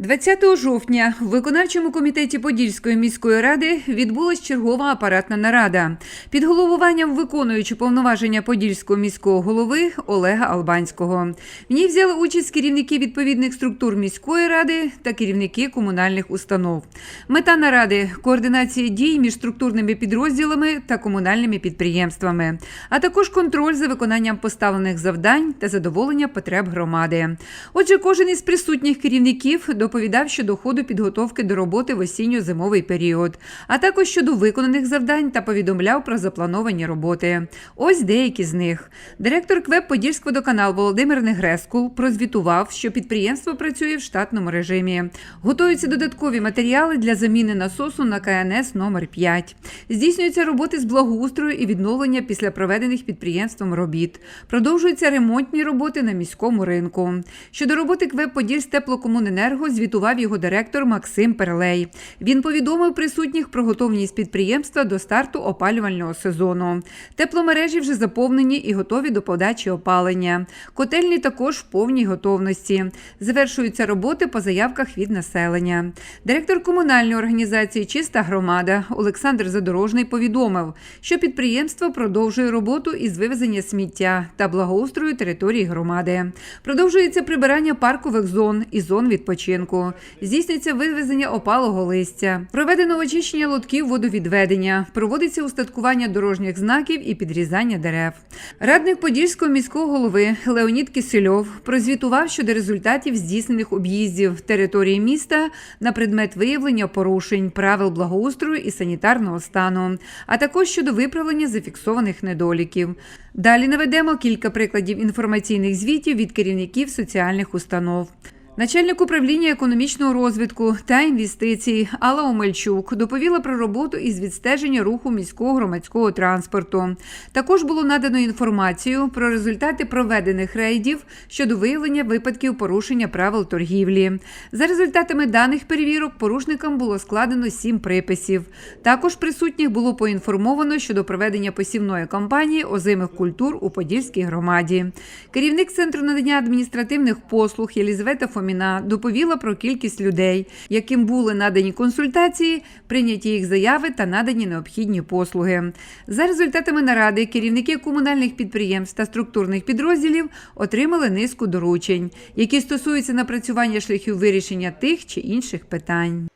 20 жовтня в виконавчому комітеті Подільської міської ради відбулась чергова апаратна нарада під головуванням виконуючи повноваження Подільського міського голови Олега Албанського. В ній взяли участь керівники відповідних структур міської ради та керівники комунальних установ. Мета наради координація дій між структурними підрозділами та комунальними підприємствами, а також контроль за виконанням поставлених завдань та задоволення потреб громади. Отже, кожен із присутніх керівників доповідав щодо ходу підготовки до роботи в осінньо-зимовий період, а також щодо виконаних завдань та повідомляв про заплановані роботи. Ось деякі з них. Директор КВЕП Подільськводоканал Володимир Негрескул прозвітував, що підприємство працює в штатному режимі. Готуються додаткові матеріали для заміни насосу на КНС номер 5 Здійснюються роботи з благоустрою і відновлення після проведених підприємством робіт. Продовжуються ремонтні роботи на міському ринку. Щодо роботи КВЕП Подільськ теплокомуненерго звітував його директор Максим Перлей. Він повідомив присутніх про готовність підприємства до старту опалювального сезону. Тепломережі вже заповнені і готові до подачі опалення. Котельні також в повній готовності. Завершуються роботи по заявках від населення. Директор комунальної організації Чиста громада Олександр Задорожний повідомив, що підприємство продовжує роботу із вивезення сміття та благоустрою території громади. Продовжується прибирання паркових зон і зон відпочинку. Здійснюється вивезення опалого листя. Проведено очищення лотків водовідведення. Проводиться устаткування дорожніх знаків і підрізання дерев. Радник Подільського міського голови Леонід Кисельов прозвітував щодо результатів здійснених об'їздів території міста на предмет виявлення порушень правил благоустрою і санітарного стану, а також щодо виправлення зафіксованих недоліків. Далі наведемо кілька прикладів інформаційних звітів від керівників соціальних установ. Начальник управління економічного розвитку та інвестицій Алла Омельчук доповіла про роботу із відстеження руху міського громадського транспорту. Також було надано інформацію про результати проведених рейдів щодо виявлення випадків порушення правил торгівлі. За результатами даних перевірок порушникам було складено сім приписів. Також присутніх було поінформовано щодо проведення посівної кампанії озимих культур у Подільській громаді. Керівник центру надання адміністративних послуг Єлізавета Фоміна доповіла про кількість людей, яким були надані консультації, прийняті їх заяви та надані необхідні послуги. За результатами наради керівники комунальних підприємств та структурних підрозділів отримали низку доручень, які стосуються напрацювання шляхів вирішення тих чи інших питань.